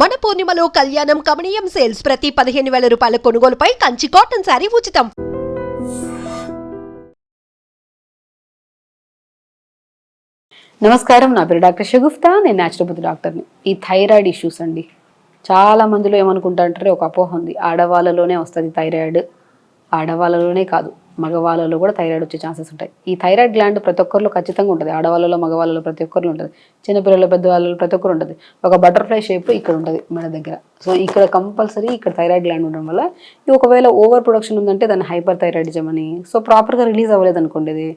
మన పూర్ణిమలో కళ్యాణం కమనీయం సేల్స్ ప్రతి పదిహేను వేల రూపాయల కొనుగోలుపై కంచి కాటన్ శారీ ఉచితం. నమస్కారం నా పేరు డాక్టర్ షగుఫ్తా నేను న్యాచురోపతి డాక్టర్ని ఈ థైరాయిడ్ ఇష్యూస్ అండి. చాలా మందిలో ఏమనుకుంటారంటే ఒక అపోహ ఉంది. ఆడవాళ్ళలోనే వస్తుంది థైరాయిడ్. ఆడవాళ్ళలోనే కాదు మగవాళ్ళలో కూడా థైరాయిడ్ వచ్చే ఛాన్సెస్ ఉంటాయి. ఈ థైరాయిడ్ గ్లాండ్ ప్రతి ఒక్కరిలో ఖచ్చితంగా ఉంటుంది. ఆడవాళ్ళలో మగవాళ్ళలో ప్రతి ఒక్కరిలో ఉంటుంది. చిన్నపిల్లల పెద్దవాళ్ళలో ప్రతి ఒక్కరు ఉంటుంది. ఒక బటర్ఫ్లై షేప్ ఇక్కడ ఉంటుంది మన దగ్గర. సో ఇక్కడ కంపల్సరీ ఇక్కడ థైరాయిడ్ గ్లాండ్ ఉండడం వల్ల ఇది ఒకవేళ ఓవర్ ప్రొడక్షన్ ఉందంటే దాన్ని హైపర్ థైరాయిడిజం అని. సో ప్రాపర్గా రిలీజ్ అవ్వలేదు అనుకోండి ఇది.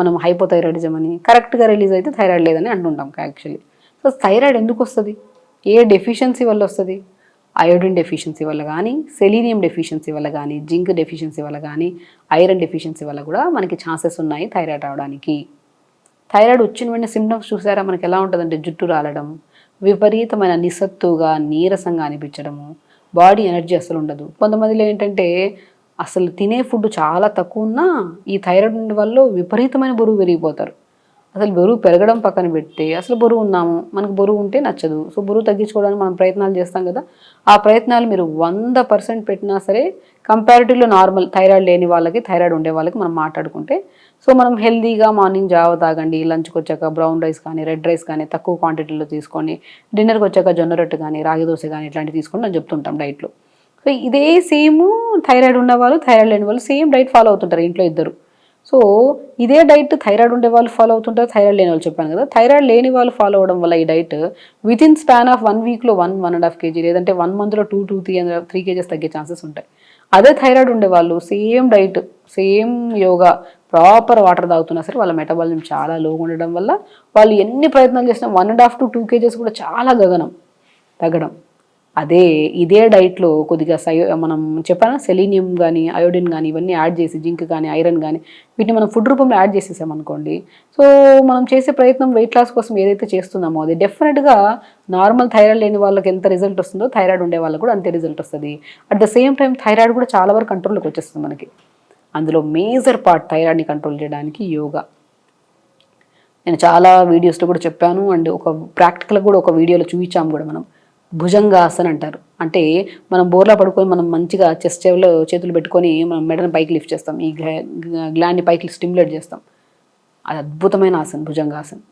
మనం హైపోథైరాయిడిజం అని. కరెక్ట్గా రిలీజ్ అయితే థైరాయిడ్ లేదని అంటుంటాం యాక్చువల్లీ. సో థైరాయిడ్ ఎందుకు వస్తుంది? ఏ డెఫిషియన్సీ వల్ల వస్తుంది? అయోడిన్ డెఫిషియన్సీ వల్ల కానీ సెలీనియం డెఫిషియన్సీ వల్ల కానీ జింక్ డెఫిషియన్సీ వల్ల కానీ ఐరన్ డెఫిషియన్సీ వల్ల కూడా మనకి ఛాన్సెస్ ఉన్నాయి థైరాయిడ్ రావడానికి. థైరాయిడ్ వచ్చిన వెంటనే సిమ్టమ్స్ చూసారా? మనకి ఎలా ఉంటుందంటే జుట్టు రాలడం విపరీతమైన నిస్సత్తుగా నీరసంగా అనిపించడము బాడీ ఎనర్జీ అసలు ఉండదు. కొంతమందిలో ఏంటంటే అసలు తినే ఫుడ్ చాలా తక్కువ ఉన్నా ఈ థైరాయిడ్ వల్ల విపరీతమైన బరువు పెరిగిపోతారు. అసలు బరువు పెరగడం పక్కన పెట్టి అసలు బరువు ఉన్నాము మనకు బరువు ఉంటే నచ్చదు. సో బరువు తగ్గించుకోవడానికి మనం ప్రయత్నాలు చేస్తాం కదా. ఆ ప్రయత్నాలు మీరు వంద పర్సెంట్ పెట్టినా సరే కంపారిటివ్లో నార్మల్ థైరాయిడ్ లేని వాళ్ళకి థైరాయిడ్ ఉండే వాళ్ళకి మనం మాట్లాడుకుంటే సో మనం హెల్దీగా మార్నింగ్ జావ తాగండి లంచ్కి వచ్చాక బ్రౌన్ రైస్ కానీ రెడ్ రైస్ కానీ తక్కువ క్వాంటిటీలో తీసుకొని డిన్నర్కి వచ్చాక జొన్న రొట్టె కానీ రాగి దోశ కానీ ఇట్లాంటివి తీసుకొని నేను చెప్తుంటాం డైట్లో సో ఇదే సేమ్ థైరాయిడ్ ఉన్న వాళ్ళు థైరాయిడ్ లేని వాళ్ళు సేమ్ డైట్ ఫాలో అవుతుంటారు. ఇంట్లో ఇద్దరు. సో ఇదే డైట్ థైరాయిడ్ ఉండే వాళ్ళు ఫాలో అవుతుంటారు థైరాయిడ్ లేని వాళ్ళు చెప్పాను కదా. థైరాయిడ్ లేని వాళ్ళు ఫాలో అవడం వల్ల ఈ diet with in span of one వీక్లో one one and half KG లేదంటే వన్ మంత్లో two two three three KGs తగ్గే ఛాన్సెస్ ఉంటాయి. అదే థైరాయిడ్ ఉండే వాళ్ళు same diet same yoga proper water తాగుతున్నా సరే వాళ్ళ మెటబాలిజం చాలా లోగా ఉండడం వల్ల వాళ్ళు ఎన్ని ప్రయత్నాలు చేసినా one and half to two KGs కూడా చాలా గగనం తగ్గడం. అదే ఇదే డైట్లో కొద్దిగా సై మనం చెప్పాను? సెలీనియం కానీ అయోడిన్ కానీ ఇవన్నీ యాడ్ చేసి జింక్ కానీ ఐరన్ కానీ వీటిని మనం ఫుడ్ రూపంలో యాడ్ చేసేసామనుకోండి సో మనం చేసే ప్రయత్నం వెయిట్ లాస్ కోసం ఏదైతే చేస్తున్నామో అది డెఫినెట్గా నార్మల్ థైరాయిడ్ లేని వాళ్ళకి ఎంత రిజల్ట్ వస్తుందో థైరాయిడ్ ఉండే వాళ్ళకి కూడా అంతే రిజల్ట్ వస్తుంది. At the same time thyroid కూడా చాలా వరకు కంట్రోల్లోకి వచ్చేస్తుంది మనకి. అందులో మేజర్ పార్ట్ థైరాయిడ్ని కంట్రోల్ చేయడానికి యోగా. నేను చాలా వీడియోస్లో కూడా చెప్పాను. అండ్ ఒక ప్రాక్టికల్ కూడా ఒక వీడియోలో చూపించాము కూడా మనం. భుజంగాసన్ అంటారు. అంటే మనం బోర్లా పడుకొని మనం మంచిగా చెస్ట్ చెవిలో చేతులు పెట్టుకొని మనం మెడని పైకి లిఫ్ట్ చేస్తాం. ఈ గ్లాండ్ని పైకి స్టిమ్యులేట్ చేస్తాం. అది అద్భుతమైన ఆసన్ భుజంగాసన్.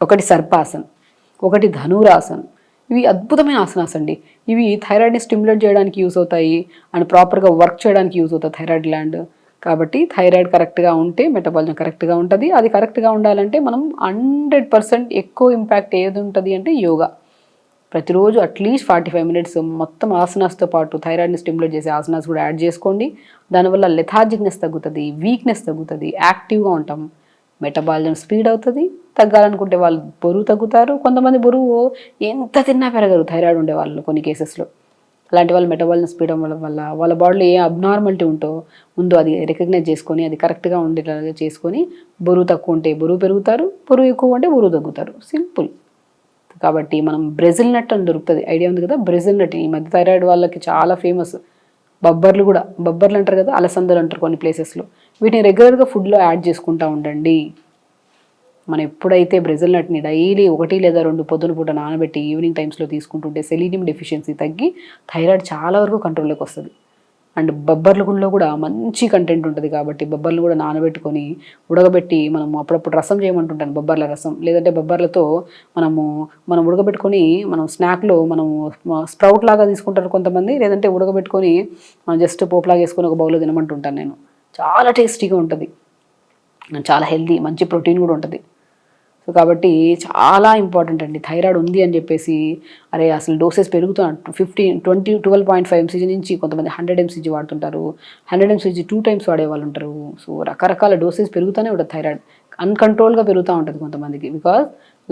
ఒకటి సర్పాసన్ ఒకటి ధనురాసన్. ఇవి అద్భుతమైన ఆసనాస్ అండి. ఇవి థైరాయిడ్ని స్టిమ్యులేట్ చేయడానికి యూస్ అవుతాయి అండ్ ప్రాపర్గా వర్క్ చేయడానికి యూస్ అవుతాయి థైరాయిడ్ గ్లాండ్. కాబట్టి థైరాయిడ్ కరెక్ట్గా ఉంటే మెటబాలిజం కరెక్ట్గా ఉంటుంది. అది కరెక్ట్గా ఉండాలంటే మనం హండ్రెడ్ పర్సెంట్ ఎక్కువ ఇంపాక్ట్ ఏది ఉంటుంది అంటే యోగా. ప్రతిరోజు అట్లీస్ట్ ఫార్టీ ఫైవ్ మినిట్స్ మొత్తం ఆసనాస్తో పాటు థైరాయిడ్ని స్టిమ్యులేట్ చేసే ఆసనాస్ కూడా యాడ్ చేసుకోండి. దానివల్ల లెథార్జిక్నెస్ తగ్గుతుంది వీక్నెస్ తగ్గుతుంది యాక్టివ్గా ఉంటాం. మెటబాలిజం స్పీడ్ అవుతుంది తగ్గాలనుకుంటే వాళ్ళు బరువు తగ్గుతారు. కొంతమంది బరువు ఎంత తిన్నా పెరగరు థైరాయిడ్ ఉండే వాళ్ళు కొన్ని కేసెస్లో. అలాంటి వాళ్ళు మెటబాలిజం స్పీడ్ అవ్వడం వల్ల వాళ్ళ బాడీలో ఏ అబ్నార్మాలిటీ ఉంటో ముందు అది రికగ్నైజ్ చేసుకొని అది కరెక్ట్గా ఉండేలాగా చేసుకొని బరువు తక్కువ ఉంటే బరువు పెరుగుతారు బరువు ఎక్కువ ఉంటే బరువు తగ్గుతారు. సింపుల్ కాబట్టి మనం బ్రెజిల్ నట్ అని దొరుకుతుంది. ఐడియా ఉంది కదా? Brazil nut. ఈ మధ్య థైరాయిడ్ వాళ్ళకి చాలా ఫేమస్ బొబ్బర్లు కూడా. బొబ్బర్లు అంటారు కదా? అలసందలు అంటారు కొన్ని ప్లేసెస్లో వీటిని రెగ్యులర్గా ఫుడ్లో యాడ్ చేసుకుంటూ ఉండండి. మనం ఎప్పుడైతే బ్రెజిల్ నట్ని డైలీ ఒకటి లేదా రెండు పొద్దున పూట నానబెట్టి ఈవినింగ్ టైమ్స్లో తీసుకుంటుంటే సెలీనియం డెఫిషియన్సీ తగ్గి థైరాయిడ్ చాలా వరకు కంట్రోల్లోకి వస్తుంది. అండ్ బొబ్బర్ల గుండెలో కూడా మంచి కంటెంట్ ఉంటుంది కాబట్టి బొబ్బర్లు కూడా నానబెట్టుకొని ఉడకబెట్టి మనం అప్పుడప్పుడు రసం చేయమంటుంటాను బొబ్బర్ల రసం. లేదంటే బొబ్బర్లతో మనము మనం ఉడకబెట్టుకొని మనం స్నాక్లో మనం స్ప్రౌట్ లాగా తీసుకుంటారు కొంతమంది. లేదంటే ఉడకబెట్టుకొని మనం జస్ట్ పోపులాగా వేసుకొని ఒక బౌల్లో తినమంటుంటాను నేను. చాలా టేస్టీగా ఉంటుంది. చాలా హెల్దీ మంచి ప్రోటీన్ కూడా ఉంటుంది. సో కాబట్టి చాలా ఇంపార్టెంట్ అండి. థైరాయిడ్ ఉంది అని చెప్పేసి అరే అసలు డోసెస్ పెరుగుతున్న fifteen twenty twelve point five MCG నుంచి కొంతమంది హండ్రెడ్ ఎంసీజీ వాడుతుంటారు. హండ్రెడ్ ఎంసీజీ టూ టైమ్స్ వాడే వాళ్ళు ఉంటారు. సో రకరకాల డోసెస్ పెరుగుతూనే ఉంటుంది థైరాయిడ్. అన్కంట్రోల్గా పెరుగుతూ ఉంటుంది కొంతమందికి బికాజ్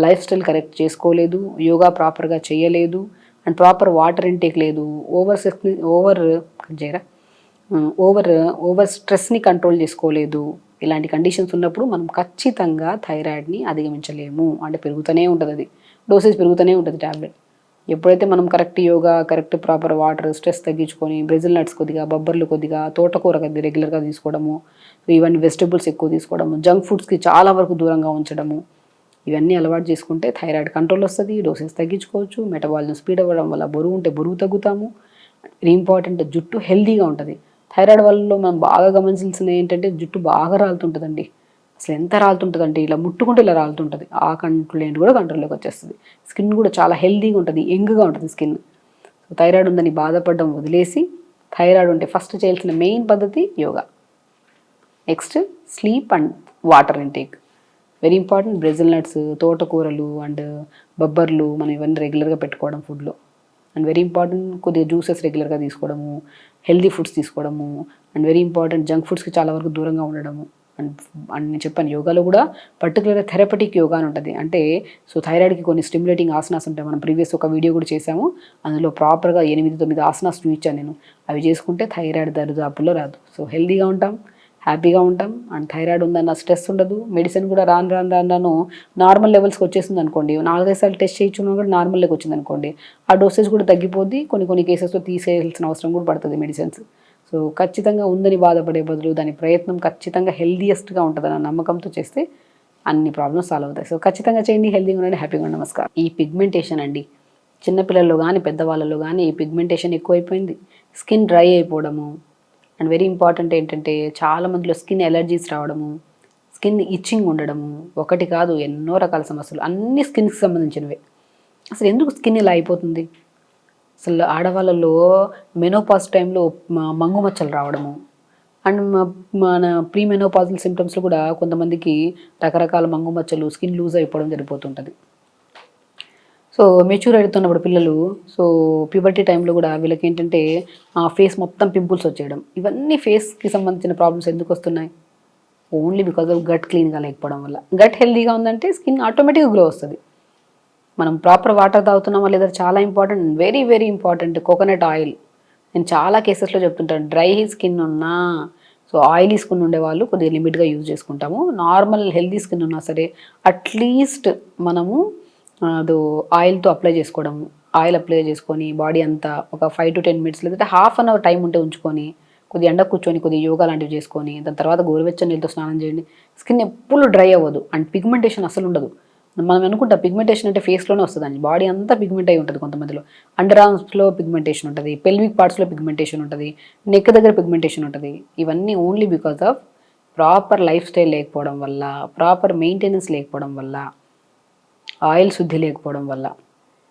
లైఫ్ స్టైల్ కరెక్ట్ చేసుకోలేదు యోగా ప్రాపర్గా చేయలేదు అండ్ ప్రాపర్ వాటర్ ఇంటేక్ లేదు. ఓవర్ ఓవర్ చేయరా ఓవర్ ఓవర్ స్ట్రెస్ని కంట్రోల్ చేసుకోలేదు. ఇలాంటి కండిషన్స్ ఉన్నప్పుడు మనం ఖచ్చితంగా థైరాయిడ్ని అధిగమించలేము అంటే పెరుగుతూనే ఉంటుంది అది. డోసేజ్ పెరుగుతూనే ఉంటుంది ట్యాబ్లెట్ ఎప్పుడైతే మనం correct yoga correct proper water stress తగ్గించుకొని బ్రెజిల్ నట్స్ కొద్దిగా బొబ్బర్లు కొద్దిగా తోటకూర కొద్దిగా రెగ్యులర్గా తీసుకోవడము ఇవన్నీ వెజిటబుల్స్ ఎక్కువ తీసుకోవడము జంక్ ఫుడ్స్కి చాలా వరకు దూరంగా ఉంచడము ఇవన్నీ అలవాటు చేసుకుంటే థైరాయిడ్ కంట్రోల్ వస్తుంది డోసెస్ తగ్గించుకోవచ్చు మెటబాలిజం స్పీడ్ అవ్వడం వల్ల బరువు ఉంటే బరువు తగ్గుతాము ఇంపార్టెంట్ జుట్టు హెల్దీగా ఉంటుంది. థైరాయిడ్ వల్ల మనం బాగా గమనించాల్సింది ఏంటంటే జుట్టు బాగా రాలుతుంటుందండి. అసలు ఎంత రాలుతుంటుందంటే ఇలా ముట్టుకుంటే ఇలా రాలుతుంటుంది. ఆ కంట్రోల్ కూడా కంట్రోల్లోకి వచ్చేస్తుంది. స్కిన్ కూడా చాలా హెల్దీగా ఉంటుంది యంగ్గా ఉంటుంది స్కిన్. సో థైరాయిడ్ ఉందని బాధపడడం వదిలేసి థైరాయిడ్ ఉంటే ఫస్ట్ చేయాల్సిన మెయిన్ పద్ధతి yoga. Next sleep and water intake. Very important Brazil nuts తోటకూరలు and బొబ్బర్లు మనం ఇవన్నీ రెగ్యులర్గా పెట్టుకోవడం ఫుడ్లో అండ్ వెరీ ఇంపార్టెంట్ కొద్దిగా జ్యూసెస్ రెగ్యులర్గా తీసుకోవడము హెల్దీ ఫుడ్స్ తీసుకోవడము అండ్ వెరీ ఇంపార్టెంట్ జంక్ ఫుడ్స్కి చాలా వరకు దూరంగా ఉండడము. అండ్ అండ్ నేను చెప్పాను యోగాలో కూడా పర్టికులర్గా థెరపటిక్ యోగా అని ఉంటుంది. అంటే సో థైరాయిడ్కి కొన్ని స్టిమ్యులేటింగ్ ఆసనాస్ ఉంటాయి. మనం ప్రీవియస్ ఒక వీడియో కూడా చేసాము అందులో ప్రాపర్గా ఎనిమిది తొమ్మిది ఆసనాస్ చూపించాను నేను. అవి చేసుకుంటే థైరాయిడ్ దరిదాపుల్లో రాదు. సో హెల్దీగా ఉంటాం. హ్యాపీగా ఉంటాం. అండ్ థైరాయిడ్ ఉందన్న స్ట్రెస్ ఉండదు. మెడిసిన్ కూడా రాను రాను రాను రాను నార్మల్ లెవెల్స్కి వచ్చేసింది అనుకోండి. నాలుగైదు సార్లు టెస్ట్ చేయించుకున్నా కూడా నార్మల్ లెక్క వచ్చింది అనుకోండి. ఆ డోసేజ్ కూడా తగ్గిపోద్ది. కొన్ని కొన్ని కేసెస్లో తీసేయాల్సిన అవసరం కూడా పడుతుంది మెడిసిన్స్. సో ఖచ్చితంగా ఉందని బాధపడే బదులు దాని ప్రయత్నం ఖచ్చితంగా హెల్దీయెస్ట్గా ఉంటుందన్న నమ్మకంతో చేస్తే అన్ని ప్రాబ్లమ్స్ సాల్వ్ అవుతాయి. సో ఖచ్చితంగా చేయండి. హెల్దీగా ఉండండి. హ్యాపీగా ఉండండి. నమస్కారం. ఈ పిగ్మెంటేషన్ అండి. చిన్నపిల్లల్లో కానీ పెద్దవాళ్ళలో కానీ ఈ పిగ్మెంటేషన్ ఎక్కువైపోయింది. స్కిన్ డ్రై అయిపోవడము అండ్ వెరీ ఇంపార్టెంట్ ఏంటంటే చాలా మందిలో స్కిన్ ఎలర్జీస్ రావడము స్కిన్ ఇచ్చింగ్ ఉండడము ఒకటి కాదు ఎన్నో రకాల సమస్యలు అన్ని స్కిన్కి సంబంధించినవే. అసలు ఎందుకు స్కిన్ ఇలా అయిపోతుంది? అసలు ఆడవాళ్ళలో మెనోపాజ్ టైంలో మంగు మచ్చలు రావడము అండ్ మన ప్రీ మెనోపాజల్ సిమ్టమ్స్లో కూడా కొంతమందికి రకరకాల మంగు మచ్చలు స్కిన్ లూజ్ అయిపోవడం జరిగిపోతుంటుంది. సో మెచ్యూర్ అవుతున్నప్పుడు పిల్లలు సో ప్యూబర్టీ టైంలో కూడా వీళ్ళకి ఏంటంటే ఆ ఫేస్ మొత్తం పింపుల్స్ వచ్చేయడం. ఇవన్నీ ఫేస్కి సంబంధించిన ప్రాబ్లమ్స్ ఎందుకు వస్తున్నాయి? ఓన్లీ బికాజ్ ఆఫ్ గట్ క్లీన్గా లేకపోవడం వల్ల. గట్ హెల్దీగా ఉందంటే స్కిన్ ఆటోమేటిక్గా గ్లో వస్తుంది. మనం ప్రాపర్ వాటర్ తాగుతున్నామా లేదా చాలా important very very important coconut oil నేను చాలా కేసెస్లో చెప్తుంటాను. డ్రై స్కిన్ ఉన్నా సో ఆయిలీ స్కిన్ ఉండే వాళ్ళు కొద్దిగా లిమిట్గా యూజ్ చేసుకుంటాము. నార్మల్ హెల్దీ స్కిన్ ఉన్నా సరే అట్లీస్ట్ మనము అది ఆయిల్తో అప్లై చేసుకోవడం ఆయిల్ అప్లై చేసుకొని బాడీ అంతా ఒక ఫైవ్ టు టెన్ మినిట్స్ లేదంటే హాఫ్ అన్ అవర్ టైం ఉంటే ఉంచుకొని కొద్దిగా ఎండ కూర్చొని కొద్దిగా యోగా లాంటివి చేసుకొని దాని తర్వాత గోరువెచ్చని నీళ్ళతో స్నానం చేయండి. స్కిన్ ఎప్పుడు డ్రై అవ్వదు అండ్ పిగ్మెంటేషన్ అసలు ఉండదు. మనం అనుకుంటా పిగ్మెంటేషన్ అంటే ఫేస్లోనే వస్తుందండి. బాడీ అంతా పిగ్మెంట్ అయి ఉంటుంది కొంతమందిలో. అండర్ ఆర్మ్స్లో పిగ్మెంటేషన్ ఉంటుంది పెల్విక్ పార్ట్స్లో పిగ్మెంటేషన్ ఉంటుంది నెక్ దగ్గర పిగ్మెంటేషన్ ఉంటుంది. ఇవన్నీ only because of proper life style లేకపోవడం వల్ల ప్రాపర్ మెయింటెనెన్స్ లేకపోవడం వల్ల. ఆయిల్ శుద్ధి లేకపోవడం వల్ల.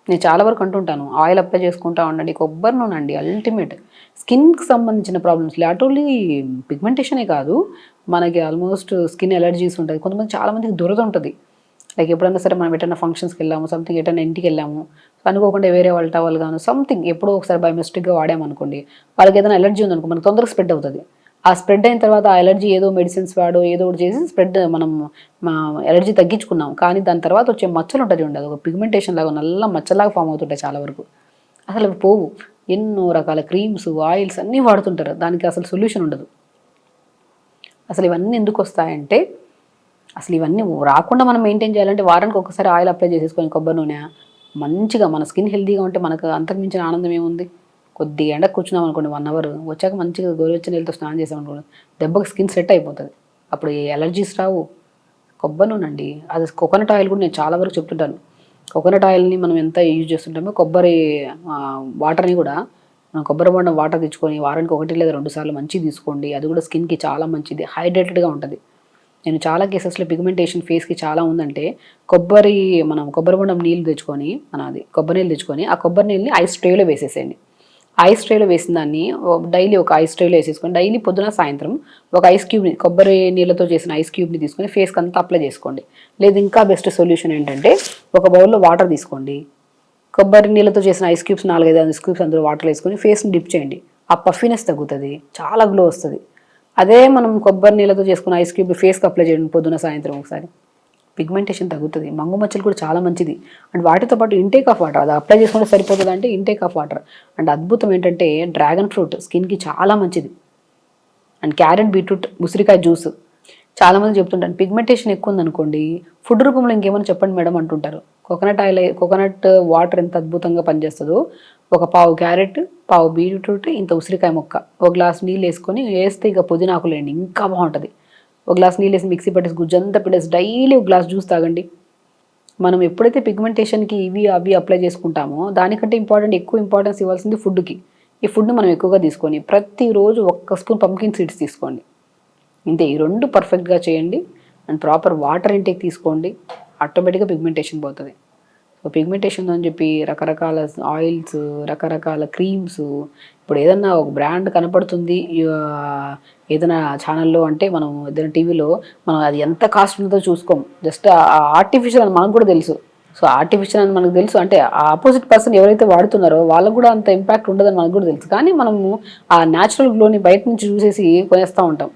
నేను చాలా వరకు అంటుంటాను ఆయిల్ అప్లై చేసుకుంటా ఉండండి కొబ్బరి నూనె అండి అల్టిమేట్. స్కిన్కి సంబంధించిన ప్రాబ్లమ్స్ నాట్ ఓన్లీ పిగ్మెంటేషనే కాదు మనకి ఆల్మోస్ట్ స్కిన్ ఎలర్జీస్ ఉంటుంది కొంతమంది చాలామందికి దురద ఉంటుంది. లైక్ ఎప్పుడైనా సరే మనం ఎటైనా ఫంక్షన్స్కి వెళ్ళాము సంథింగ్ ఎటన్నా ఇంటికి వెళ్ళాము అనుకోకుండా వేరే వాళ్ళ టవల్ గాను సంథింగ్ ఎప్పుడో ఒకసారి బై మిస్టేక్గా వాడామనుకోండి వాళ్ళకి ఏదైనా ఎలర్జీ ఉందనుకో మనకు తొందరగా స్ప్రెడ్ అవుతుంది. ఆ స్ప్రెడ్ అయిన తర్వాత ఆ ఎలర్జీ ఏదో మెడిసిన్స్ వాడో ఏదో ఒకటి చేసి స్ప్రెడ్ మనం మా ఎలర్జీ తగ్గించుకున్నాం. కానీ దాని తర్వాత వచ్చే మచ్చలు ఉంటుంది ఉండదు ఒక పిగ్మెంటేషన్ లాగా నల్ల మచ్చలాగా ఫామ్ అవుతుంటాయి చాలా వరకు. అసలు అవి పోవు. ఎన్నో రకాల క్రీమ్స్ ఆయిల్స్ అన్నీ వాడుతుంటారు. దానికి అసలు సొల్యూషన్ ఉండదు. అసలు ఇవన్నీ ఎందుకు వస్తాయంటే అసలు ఇవన్నీ రాకుండా మనం మెయింటైన్ చేయాలంటే వారానికి ఒకసారి ఆయిల్ అప్లై చేసేసుకొని కొబ్బరి నూనె మంచిగా మన స్కిన్ హెల్తీగా ఉంటే మనకు అంతకు మించిన ఆనందం ఏముంది? కొద్దిగా ఎండకు కూర్చున్నాం అనుకోండి వన్ అవర్ వచ్చాక మంచిగా గోరువెచ్చని నీళ్ళతో స్నానం చేసాం అనుకోండి దెబ్బకి స్కిన్ సెట్ అయిపోతుంది. అప్పుడు ఏ ఎలర్జీస్ రావు. కొబ్బరి నూనె అండి. అది కోకోనట్ ఆయిల్ కూడా నేను చాలా వరకు చెప్తుంటాను. కోకోనట్ ఆయిల్ని మనం ఎంత యూజ్ చేస్తుంటామో కొబ్బరి వాటర్ని కూడా మనం కొబ్బరి బొండం వాటర్ తెచ్చుకొని వారానికి ఒకటి లేదా రెండు సార్లు మంచిది తీసుకోండి. అది కూడా స్కిన్కి చాలా మంచిది. హైడ్రేటెడ్గా ఉంటుంది. నేను చాలా కేసెస్లో పిగ్మెంటేషన్ ఫేస్కి చాలా ఉందంటే కొబ్బరి మనం కొబ్బరి బొండం నీళ్ళు తెచ్చుకొని మన అది కొబ్బరి నీళ్ళు తెచ్చుకొని ఆ కొబ్బరి నీళ్ళని ఐస్ ట్రేలో వేసేసేయండి. ఐస్ ట్రేలో వేసిన దాన్ని డైలీ ఒక ఐస్ ట్రేలో వేసేసుకొని డైలీ పొద్దున సాయంత్రం ఒక ఐస్ క్యూబ్ని కొబ్బరి నీళ్ళతో చేసిన ఐస్ క్యూబ్ని తీసుకొని ఫేస్కి అంతా అప్లై చేసుకోండి. లేదు ఇంకా బెస్ట్ సొల్యూషన్ ఏంటంటే ఒక బౌల్లో వాటర్ తీసుకోండి. కొబ్బరి నీళ్ళతో చేసిన ఐస్ క్యూబ్స్ నాలుగైదు ఐస్ క్యూబ్స్ అందులో వాటర్ వేసుకొని ఫేస్ని డిప్ చేయండి. ఆ పఫీనెస్ తగ్గుతుంది చాలా గ్లో వస్తుంది. అదే మనం కొబ్బరి నీళ్ళతో చేసుకున్న ఐస్ క్యూబ్ ఫేస్కి అప్లై చేయండి పొద్దున సాయంత్రం ఒకసారి. పిగ్మెంటేషన్ తగ్గుతుంది. మంగు మచ్చలు కూడా చాలా మంచిది. అండ్ వాటితో పాటు ఇంటేక్ ఆఫ్ వాటర్ అది అప్లై చేసుకుంటే సరిపోతుంది అంటే ఇంటేక్ ఆఫ్ వాటర్ అండ్ అద్భుతం ఏంటంటే డ్రాగన్ ఫ్రూట్ స్కిన్కి చాలా మంచిది. అండ్ క్యారెట్ బీట్రూట్ ఉసిరికాయ జ్యూస్ చాలా మంది చెప్తుంటారు. పిగ్మెంటేషన్ ఎక్కువ ఉందనుకోండి ఫుడ్ రూపంలో ఇంకేమైనా చెప్పండి మేడం అంటుంటారు. కోకోనట్ ఆయిల్ కోకోనట్ వాటర్ ఎంత అద్భుతంగా పనిచేస్తుందో ఒక పావు క్యారెట్ పావు బీట్రూట్ ఇంత ఉసిరికాయ ముక్క. ఒక గ్లాస్ నీళ్ళు వేసుకొని వేస్తే ఇక పుదీనాకులేండి ఇంకా బాగుంటుంది. ఒక గ్లాస్ నీళ్ళు వేసి మిక్సీ పట్టేసి గుజ్జంతా పిండేసి డైలీ ఒక గ్లాస్ జ్యూస్ తాగండి. మనం ఎప్పుడైతే పిగ్మెంటేషన్కి ఇవి అవి అప్లై చేసుకుంటామో దానికంటే ఇంపార్టెంట్ ఎక్కువ ఇంపార్టెన్స్ ఇవ్వాల్సింది ఫుడ్కి ఈ ఫుడ్ మనం ఎక్కువగా తీసుకొని ప్రతిరోజు ఒక్క స్పూన్ పంకిన్ సీడ్స్ తీసుకోండి. ఇంతే ఈ రెండు పర్ఫెక్ట్గా చేయండి. అండ్ ప్రాపర్ వాటర్ ఇంటేక్ తీసుకోండి. ఆటోమేటిక్గా పిగ్మెంటేషన్ పోతుంది. పిగ్మెంటేషన్ అని చెప్పి రకరకాల ఆయిల్స్ రకరకాల క్రీమ్స్ ఇప్పుడు ఏదన్నా ఒక బ్రాండ్ కనపడుతుంది ఏదైనా ఛానల్లో అంటే మనం ఏదైనా టీవీలో మనం అది ఎంత కాస్ట్ ఉందో చూసుకోం. జస్ట్ ఆర్టిఫిషియల్ అని మనకు కూడా తెలుసు. సో ఆర్టిఫిషియల్ అని మనకు తెలుసు. అంటే ఆ ఆపోజిట్ పర్సన్ ఎవరైతే వాడుతున్నారో వాళ్ళకు కూడా అంత ఇంపాక్ట్ ఉండదని మనకు కూడా తెలుసు. కానీ మనము ఆ న్యాచురల్ గ్లోని బయట నుంచి చూసేసి కొనేస్తూ ఉంటాం.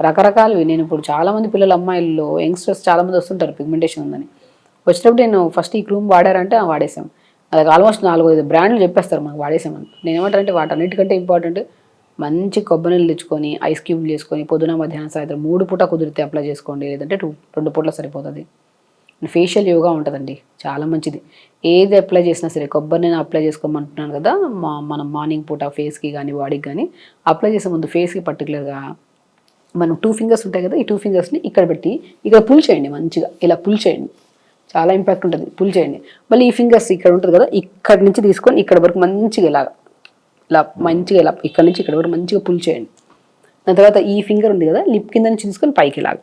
రకరకాలవి. నేను ఇప్పుడు చాలామంది పిల్లల అమ్మాయిల్లో యంగ్స్టర్స్ చాలా మంది వస్తుంటారు పిగ్మెంటేషన్ ఉందని. వచ్చినప్పుడు నేను ఫస్ట్ ఈ క్రూమ్ వాడారంటే ఆ వాడేసాం అది ఆల్మోస్ట్ నాలుగు ఐదు బ్రాండ్లు చెప్పేస్తారు మనకు వాడేసామని నేను ఏమంటారంటే వాటన్నిటికంటే ఇంపార్టెంట్ మంచి కొబ్బరి నీళ్ళు తెచ్చుకొని ఐస్ క్యూబ్లు చేసుకొని పొద్దున మధ్యాహ్నం సాయంత్రం మూడు పూట కుదిరితే అప్లై చేసుకోండి. లేదంటే టూ రెండు పూటలు సరిపోతుంది. ఫేషియల్ యోగా ఉంటుందండి చాలా మంచిది. ఏది అప్లై చేసినా సరే కొబ్బరి నేను అప్లై చేసుకోమంటున్నాను కదా మా మనం మార్నింగ్ పూట ఫేస్కి కానీ బాడీకి కానీ అప్లై చేసే ముందు ఫేస్కి పర్టికులర్గా మనం టూ ఫింగర్స్ ఉంటాయి కదా ఈ టూ ఫింగర్స్ని ఇక్కడ పెట్టి ఇక్కడ పుల్ చేయండి మంచిగా ఇలా పుల్ చేయండి. చాలా ఇంపాక్ట్ ఉంటుంది. పుల్ చేయండి. మళ్ళీ ఈ ఫింగర్స్ ఇక్కడ ఉంటుంది కదా ఇక్కడ నుంచి తీసుకొని ఇక్కడ వరకు మంచిగా ఇలాగ ఇలా మంచిగా ఇలా ఇక్కడ నుంచి ఇక్కడ వరకు మంచిగా పుల్ చేయండి. దాని తర్వాత ఈ ఫింగర్ ఉంది కదా లిప్ కింద నుంచి తీసుకొని పైకి ఇలాగ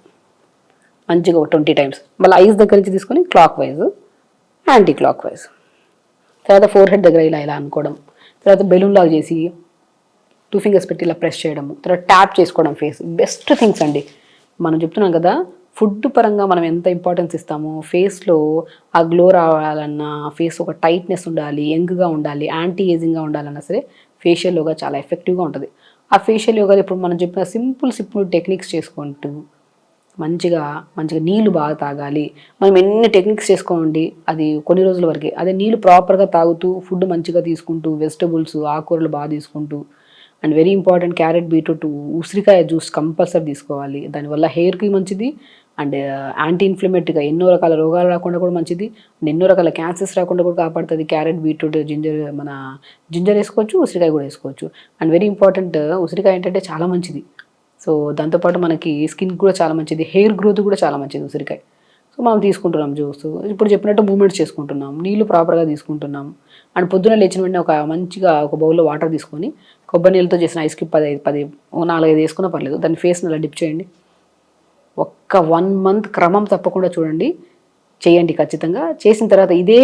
మంచిగా ఒక ట్వంటీ టైమ్స్ మళ్ళీ ఐస్ దగ్గర నుంచి తీసుకొని clockwise anti clockwise తర్వాత ఫోర్ హెడ్ దగ్గర ఇలా ఇలా అనుకోవడం. తర్వాత బెలూన్ లాగా చేసి టూ ఫింగర్స్ పెట్టి ఇలా ప్రెస్ చేయడము. తర్వాత ట్యాప్ చేసుకోవడం ఫేస్ బెస్ట్ థింగ్స్ అండి. మనం చెప్తున్నాం కదా ఫుడ్ పరంగా మనం ఎంత ఇంపార్టెన్స్ ఇస్తామో ఫేస్లో ఆ గ్లో రావాలన్నా ఫేస్ ఒక టైట్నెస్ ఉండాలి యంగ్గా ఉండాలి యాంటీ ఏజింగ్గా ఉండాలన్నా సరే ఫేషియల్ యోగా చాలా ఎఫెక్టివ్గా ఉంటుంది. ఆ ఫేషియల్ యోగాలు ఇప్పుడు మనం చెప్పిన సింపుల్ సింపుల్ టెక్నిక్స్ చేసుకుంటూ మంచిగా మంచిగా నీళ్ళు బాగా తాగాలి. మనం ఎన్ని టెక్నిక్స్ చేసుకోండి అది కొన్ని రోజుల వరకే. అదే నీళ్ళు ప్రాపర్గా తాగుతూ ఫుడ్ మంచిగా తీసుకుంటూ వెజిటబుల్స్ ఆకుకూరలు బాగా తీసుకుంటూ and very important carrot beetroot ఉసిరికాయ జ్యూస్ కంపల్సరీ తీసుకోవాలి. దానివల్ల హెయిర్కి మంచిది అండ్ యాంటీ ఇన్ఫ్లమేటరీగా ఎన్నో రకాల రోగాలు రాకుండా కూడా మంచిది. అండ్ ఎన్నో రకాల క్యాన్సర్స్ రాకుండా కూడా కాపాడుతుంది. క్యారెట్ బీట్రూట్ జింజర్ మన జింజర్ వేసుకోవచ్చు ఉసిరికాయ కూడా వేసుకోవచ్చు. అండ్ వెరీ ఇంపార్టెంట్ ఉసిరికాయ ఏంటంటే చాలా మంచిది. సో దాంతోపాటు మనకి స్కిన్ కూడా చాలా మంచిది. హెయిర్ గ్రోత్ కూడా చాలా మంచిది ఉసిరికాయ. సో మనం తీసుకుంటున్నాం జ్యూస్ ఇప్పుడు చెప్పినట్టు మూమెంట్స్ చేసుకుంటున్నాం. నీళ్ళు ప్రాపర్గా తీసుకుంటున్నాం. అండ్ పొద్దున లేచిన వెంటనే ఒక మంచిగా ఒక బౌల్లో వాటర్ తీసుకొని కొబ్బరి నీళ్ళతో చేసిన ఐస్ క్యూబ్ పది పది నాలుగైదు వేసుకున్నా పర్లేదు. దాని ఫేస్ని అలా డిప్ చేయండి. ఒక్క వన్ మంత్ క్రమం తప్పకుండా చూడండి. చేయండి ఖచ్చితంగా. చేసిన తర్వాత ఇదే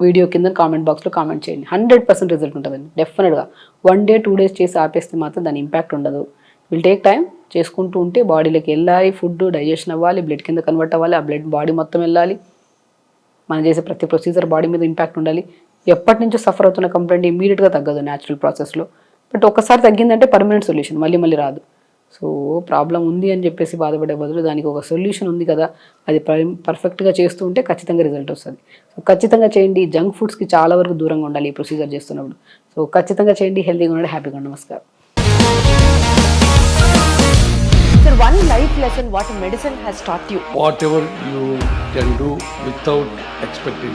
వీడియో కింద కామెంట్ బాక్స్లో కామెంట్ చేయండి. హండ్రెడ్ పర్సెంట్ రిజల్ట్ ఉంటుందండి. డెఫినెట్గా వన్ డే టూ డేస్ చేసి ఆపేస్తే మాత్రం దాని ఇంపాక్ట్ ఉండదు. విల్ టేక్ టైం చేసుకుంటూ ఉంటే బాడీలోకి వెళ్ళాలి ఫుడ్ డైజెషన్ అవ్వాలి బ్లడ్ కింద కన్వర్ట్ అవ్వాలి ఆ బ్లడ్ బాడీ మొత్తం వెళ్ళాలి. మనం చేసే ప్రతి ప్రొసీజర్ బాడీ మీద ఇంపాక్ట్ ఉండాలి. ఎప్పటి నుంచో సఫర్ అవుతున్న కంప్లైంట్ ఇమీడియట్గా తగ్గదు న్యాచురల్ ప్రాసెస్లో బట్ ఒక్కసారి తగ్గిందంటే పర్మనెంట్ సొల్యూషన్ మళ్ళీ మళ్ళీ రాదు. సో ప్రాబ్లం ఉంది అని చెప్పేసి బాధపడే బదులు దానికి ఒక సొల్యూషన్ ఉంది కదా అది పర్ఫెక్ట్గా చేస్తూ ఉంటే ఖచ్చితంగా రిజల్ట్ వస్తుంది. సో ఖచ్చితంగా చేయండి. జంక్ ఫుడ్స్కి చాలా వరకు దూరంగా ఉండాలి ఈ ప్రొసీజర్ చేస్తున్నప్పుడు. సో ఖచ్చితంగా చేయండి. హెల్తీగా ఉండండి. హ్యాపీగా ఉండండి. నమస్కారం. Sir, one life lesson what medicine has taught you. whatever you can do without expecting.